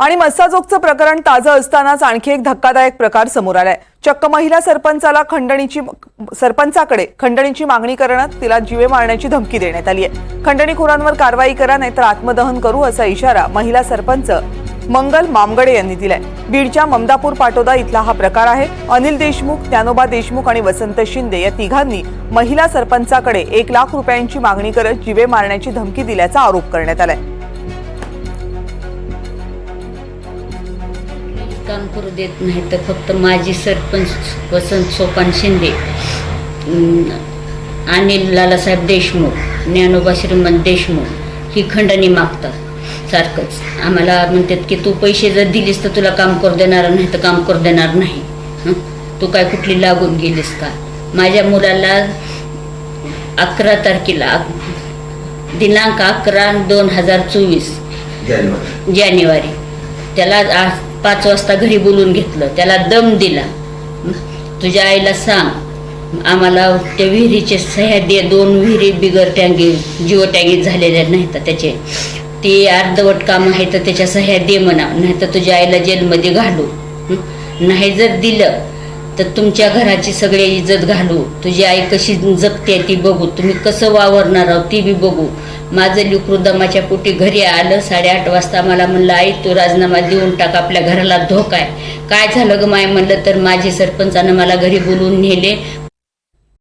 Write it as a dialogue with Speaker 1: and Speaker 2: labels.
Speaker 1: आणि मस्साजोगचं प्रकरण ताजं असतानाच आणखी एक धक्कादायक प्रकार समोर आलाय. चक्क महिला सरपंचाला खंडणीची सरपंचाकडे खंडणीची मागणी करण्यात तिला जीवे मारण्याची धमकी देण्यात आली आहे. खंडणीखोरांवर कारवाई करा नाहीतर आत्मदहन करू असा इशारा महिला सरपंच मंगल मामगडे यांनी दिलाय. बीडच्या ममदापूर पाटोदा इथला हा प्रकार आहे. अनिल देशमुख ज्ञानोबा देशमुख आणि वसंत शिंदे या तिघांनी महिला सरपंचाकडे एक लाख रुपयांची मागणी करत जीवे मारण्याची धमकी दिल्याचा आरोप करण्यात आलाय.
Speaker 2: काम करू देत नाही तर फक्त माजी सरपंच वसंत सोपान शिंदे अनिल लालासाहेब देशमुख ज्ञानोबा श्रीमंत देशमुख ही खंडणी मागतात सारखंच. आम्हाला म्हणतात की तू पैसे जर दिलीस तर तुला काम करू देणार नाही तर काम करू देणार नाही? तू काय कुठली लागून गेलीस का? माझ्या मुलाला अकरा तारखेला दिनांक अकरा दोन हजार चोवीस
Speaker 3: जानेवारी.
Speaker 2: जानेवारी. त्याला आज पाच वाजता घरी बोलून घेतलं. त्याला दम दिला. तुझ्या आईला सांग आम्हाला त्या विहिरीचे सह्या दे दोन विहिरी बिगर टँगी जिओ टँगी झालेल्या नाहीत त्याचे. ते अर्धवट काम आहे तर त्याच्या सह्या दे म्हणा नाही तर तुझ्या आईला जेलमध्ये घालू. नाही जर दिलं तर तुमच्या घराची सगळी इज्जत घालू. तुझी आई कशी जपते ती बघू. तुम्ही कसं वावरणार आहोत ती बी बघू. माझं लिकरू दमाच्या पोटी घरी आलं साडेआठ वाजता मला म्हणलं आई तू राजीनामा देऊन टाक आपल्या घराला धोका आहे. काय झालं ग माय? म्हणलं तर माझे सरपंचानं मला घरी बोलवून नेले.